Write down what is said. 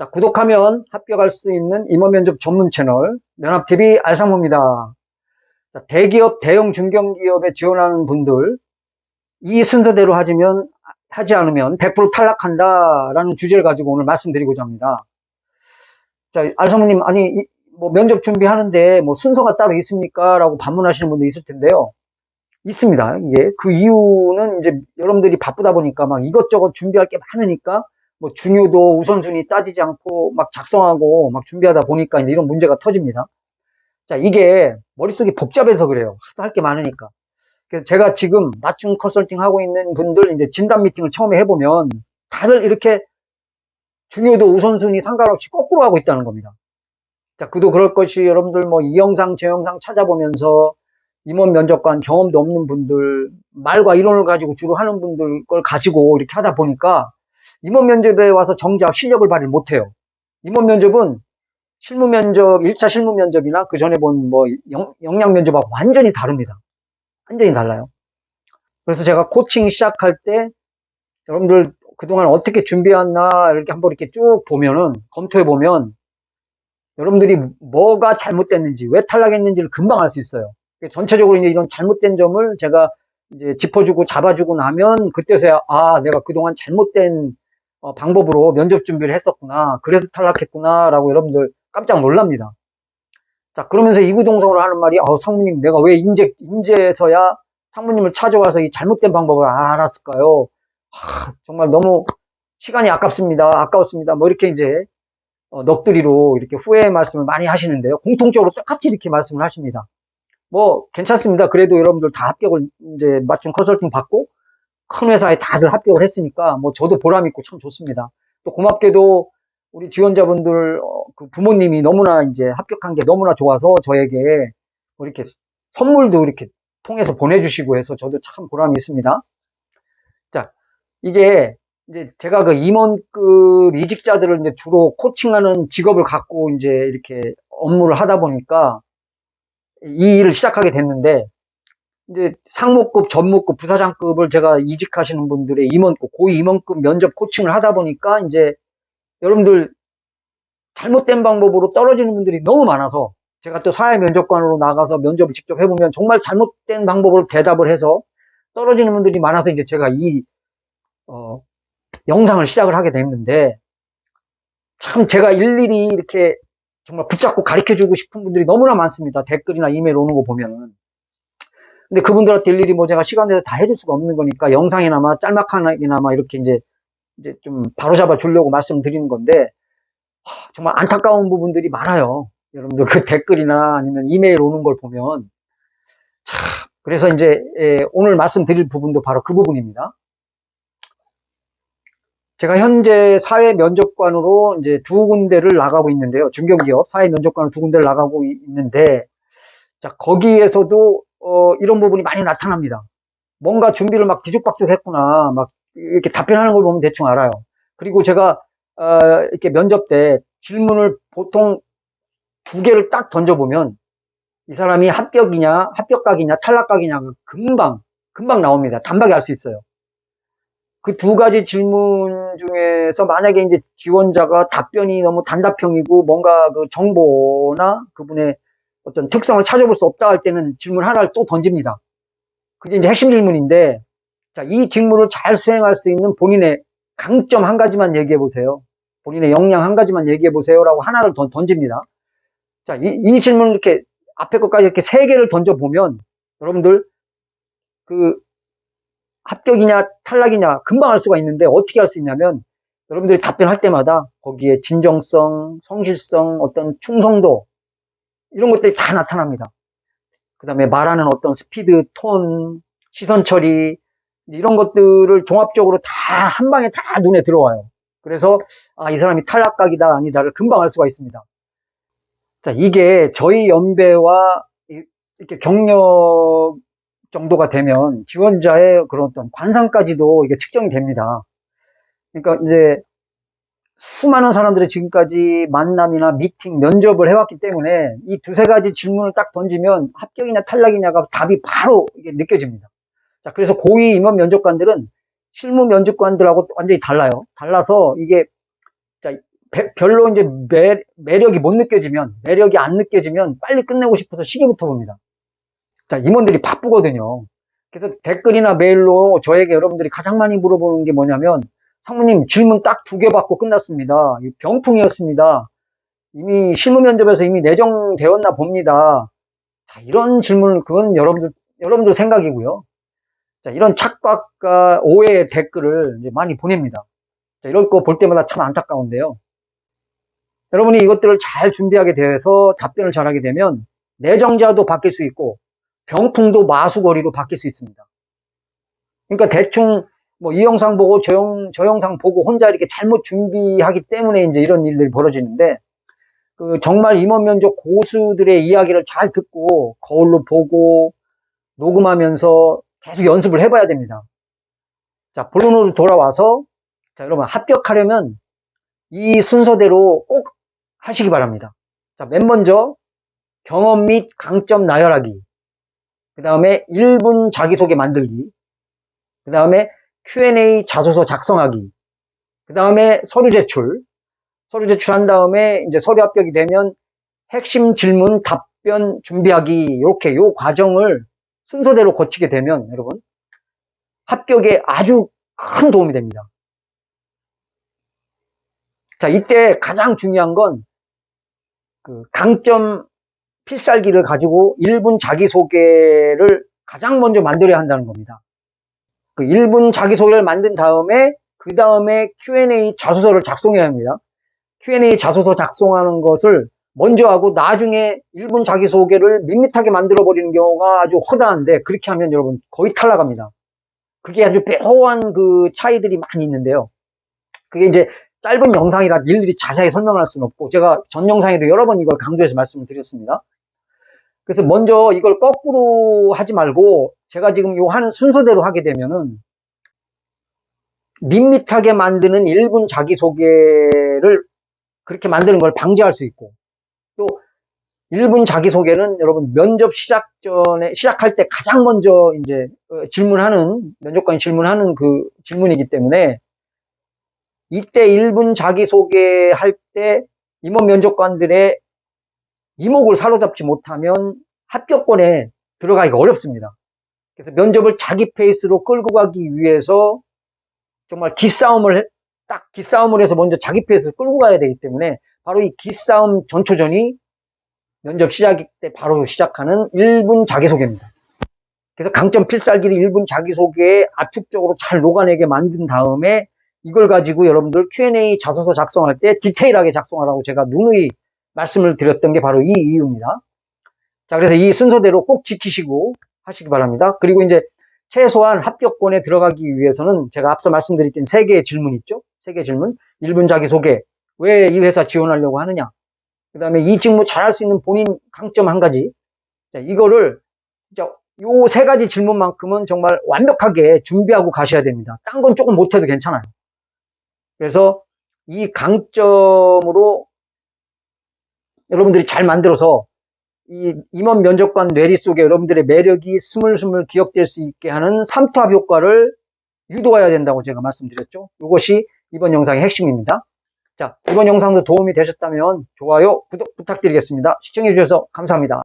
자, 구독하면 합격할 수 있는 임원 면접 전문 채널 면합TV 알상무입니다. 자, 대기업, 대형 중견기업에 지원하는 분들 이 순서대로 하지면 하지 않으면 100% 탈락한다라는 주제를 가지고 오늘 말씀드리고자 합니다. 자, 알상무님 아니 이, 뭐 면접 준비하는데 뭐 순서가 따로 있습니까? 라고 반문하시는 분도 있을 텐데요. 있습니다. 예. 그 이유는 이제 여러분들이 바쁘다 보니까 막 이것저것 준비할 게 많으니까 뭐 중요도 우선순위 따지지 않고 막 작성하고 막 준비하다 보니까 이제 이런 문제가 터집니다. 자, 이게 머릿속이 복잡해서 그래요. 하도 할 게 많으니까. 그래서 제가 지금 맞춤 컨설팅 하고 있는 분들 이제 진단 미팅을 처음에 해보면 다들 이렇게 중요도 우선순위 상관없이 거꾸로 하고 있다는 겁니다. 자, 그도 그럴 것이 여러분들 뭐 이 영상, 저 영상 찾아보면서 임원 면접관 경험도 없는 분들, 말과 이론을 가지고 주로 하는 분들 걸 가지고 이렇게 하다 보니까 임원 면접에 와서 정작 실력을 발휘 못해요. 임원 면접은 실무 면접, 1차 실무 면접이나 그 전에 본뭐 영양 면접하고 완전히 다릅니다. 완전히 달라요. 그래서 제가 코칭 시작할 때 여러분들 그동안 어떻게 준비했나 이렇게 한번 이렇게 쭉 보면은 검토해 보면 여러분들이 뭐가 잘못됐는지 왜 탈락했는지를 금방 알 수 있어요. 전체적으로 이제 이런 잘못된 점을 제가 이제 짚어주고 잡아주고 나면 그때서야 아 내가 그동안 잘못된 어, 방법으로 면접 준비를 했었구나. 그래서 탈락했구나 라고 여러분들 깜짝 놀랍니다. 자 그러면서 이구동성으로 하는 말이 어, 상무님 내가 왜 인재 인재에서야 상무님을 찾아와서 이 잘못된 방법을 알았을까요? 하, 정말 너무 시간이 아깝습니다 아까웠습니다. 뭐 이렇게 이제 어, 넋두리로 이렇게 후회의 말씀을 많이 하시는데요. 공통적으로 똑같이 이렇게 말씀을 하십니다. 뭐 괜찮습니다. 그래도 여러분들 다 합격을 이제 맞춤 컨설팅 받고 큰 회사에 다들 합격을 했으니까 뭐 저도 보람 있고 참 좋습니다. 또 고맙게도 우리 지원자분들 어, 그 부모님이 너무나 이제 합격한 게 너무나 좋아서 저에게 뭐 이렇게 선물도 이렇게 통해서 보내주시고 해서 저도 참 보람이 있습니다. 자, 이게 이제 제가 그 임원급 이직자들을 이제 주로 코칭하는 직업을 갖고 이제 이렇게 업무를 하다 보니까 이 일을 시작하게 됐는데 이제 상무급, 전무급, 부사장급을 제가 이직하시는 분들의 임원급, 고위 임원급 면접 코칭을 하다 보니까 이제 여러분들 잘못된 방법으로 떨어지는 분들이 너무 많아서 제가 또 사회 면접관으로 나가서 면접을 직접 해보면 정말 잘못된 방법으로 대답을 해서 떨어지는 분들이 많아서 이제 제가 이 어, 영상을 시작을 하게 됐는데 참 제가 일일이 이렇게 정말 붙잡고 가르쳐 주고 싶은 분들이 너무나 많습니다. 댓글이나 이메일 오는 거 보면은. 근데 그분들한테 일일이 뭐 제가 시간 내서 다 해줄 수가 없는 거니까 영상이나마 짤막하게나마 이렇게 이제 이제 좀 바로잡아 주려고 말씀드리는 건데 하, 정말 안타까운 부분들이 많아요. 여러분들 그 댓글이나 아니면 이메일 오는 걸 보면 참 그래서 이제 예, 오늘 말씀드릴 부분도 바로 그 부분입니다. 제가 현재 사회 면접관으로 이제 두 군데를 나가고 있는데요. 중견기업 사회 면접관으로 두 군데를 나가고 있는데, 자, 거기에서도, 어, 이런 부분이 많이 나타납니다. 뭔가 준비를 막 뒤죽박죽 했구나. 막 이렇게 답변하는 걸 보면 대충 알아요. 그리고 제가, 어, 이렇게 면접 때 질문을 보통 두 개를 딱 던져보면 이 사람이 합격이냐, 합격각이냐, 탈락각이냐가 금방, 금방 나옵니다. 단박에 알 수 있어요. 그 두 가지 질문 중에서 만약에 이제 지원자가 답변이 너무 단답형이고 뭔가 그 정보나 그분의 어떤 특성을 찾아볼 수 없다 할 때는 질문 하나를 또 던집니다. 그게 이제 핵심 질문인데, 자, 이 직무를 잘 수행할 수 있는 본인의 강점 한 가지만 얘기해 보세요. 본인의 역량 한 가지만 얘기해 보세요라고 하나를 던, 던집니다. 자, 이, 이 질문을 이렇게 앞에 것까지 이렇게 세 개를 던져 보면 여러분들 그 합격이냐 탈락이냐 금방 알 수가 있는데 어떻게 할수 있냐면 여러분들이 답변할 때마다 거기에 진정성, 성실성, 어떤 충성도 이런 것들이 다 나타납니다. 그 다음에 말하는 어떤 스피드, 톤, 시선 처리 이런 것들을 종합적으로 다 한 방에 다 눈에 들어와요. 그래서 아, 이 사람이 탈락각이다 아니다를 금방 알 수가 있습니다. 자, 이게 저희 연배와 이렇게 경력 정도가 되면 지원자의 그런 어떤 관상까지도 이게 측정이 됩니다. 그러니까 이제 수많은 사람들이 지금까지 만남이나 미팅, 면접을 해왔기 때문에 이 두세 가지 질문을 딱 던지면 합격이냐 탈락이냐가 답이 바로 이게 느껴집니다. 자, 그래서 고위 임원 면접관들은 실무 면접관들하고 완전히 달라요. 달라서 이게 자, 배- 별로 이제 매, 매력이 못 느껴지면, 매력이 안 느껴지면 빨리 끝내고 싶어서 시계부터 봅니다. 자, 임원들이 바쁘거든요. 그래서 댓글이나 메일로 저에게 여러분들이 가장 많이 물어보는 게 뭐냐면, 상무님 질문 딱 두 개 받고 끝났습니다. 이 병풍이었습니다. 이미 실무 면접에서 이미 내정되었나 봅니다. 자, 이런 질문을, 그건 여러분들, 여러분들 생각이고요. 자, 이런 착각과 오해의 댓글을 이제 많이 보냅니다. 자, 이럴 거 볼 때마다 참 안타까운데요. 여러분이 이것들을 잘 준비하게 돼서 답변을 잘하게 되면 내정자도 바뀔 수 있고 병풍도 마수거리로 바뀔 수 있습니다. 그러니까 대충 뭐 이 영상 보고 저, 영, 저 영상 보고 혼자 이렇게 잘못 준비하기 때문에 이제 이런 일들이 벌어지는데 그 정말 임원 면접 고수들의 이야기를 잘 듣고 거울로 보고 녹음하면서 계속 연습을 해봐야 됩니다. 자, 본론으로 돌아와서 자, 여러분 합격하려면 이 순서대로 꼭 하시기 바랍니다. 자, 맨 먼저 경험 및 강점 나열하기. 그 다음에 1분 자기소개 만들기. 그 다음에 Q&A 자소서 작성하기. 그 다음에 서류 제출. 서류 제출한 다음에 이제 서류 합격이 되면 핵심 질문 답변 준비하기. 이렇게 요 과정을 순서대로 거치게 되면 여러분 합격에 아주 큰 도움이 됩니다. 자, 이때 가장 중요한 건 그 강점 필살기를 가지고 1분 자기소개를 가장 먼저 만들어야 한다는 겁니다. 그 1분 자기소개를 만든 다음에 그 다음에 Q&A 자소서를 작성해야 합니다. Q&A 자소서 작성하는 것을 먼저 하고 나중에 1분 자기소개를 밋밋하게 만들어 버리는 경우가 아주 허다한데 그렇게 하면 여러분 거의 탈락합니다. 그게 아주 묘한 그 차이들이 많이 있는데요. 그게 이제 짧은 영상이라 일일이 자세히 설명할 수는 없고 제가 전 영상에도 여러 번 이걸 강조해서 말씀을 드렸습니다. 그래서 먼저 이걸 거꾸로 하지 말고 제가 지금 요 하는 순서대로 하게 되면은 밋밋하게 만드는 1분 자기소개를 그렇게 만드는 걸 방지할 수 있고 또 1분 자기소개는 여러분 면접 시작 전에 시작할 때 가장 먼저 이제 어, 질문하는 면접관이 질문하는 그 질문이기 때문에 이때 1분 자기소개 할 때 임원 면접관들의 이목을 사로잡지 못하면 합격권에 들어가기가 어렵습니다. 그래서 면접을 자기 페이스로 끌고 가기 위해서 정말 기싸움을 해- 딱 기싸움을 해서 먼저 자기 페이스로 끌고 가야 되기 때문에 바로 이 기싸움 전초전이 면접 시작 때 바로 시작하는 1분 자기소개입니다. 그래서 강점 필살기를 1분 자기소개에 압축적으로 잘 녹아내게 만든 다음에 이걸 가지고 여러분들 Q&A 자소서 작성할 때 디테일하게 작성하라고 제가 누누이 말씀을 드렸던 게 바로 이 이유입니다. 자, 그래서 이 순서대로 꼭 지키시고 하시기 바랍니다. 그리고 이제 최소한 합격권에 들어가기 위해서는 제가 앞서 말씀드렸던 세 개의 질문 있죠? 세 개의 질문. 1분 자기소개. 왜 이 회사 지원하려고 하느냐? 그 다음에 이 직무 잘할 수 있는 본인 강점 한 가지. 자, 이거를 진짜 요 세 가지 질문만큼은 정말 완벽하게 준비하고 가셔야 됩니다. 딴 건 조금 못해도 괜찮아요. 그래서 이 강점으로 여러분들이 잘 만들어서 이 임원 면접관 뇌리 속에 여러분들의 매력이 스물스물 기억될 수 있게 하는 삼투압 효과를 유도해야 된다고 제가 말씀드렸죠. 이것이 이번 영상의 핵심입니다. 자, 이번 영상도 도움이 되셨다면 좋아요, 구독 부탁드리겠습니다. 시청해주셔서 감사합니다.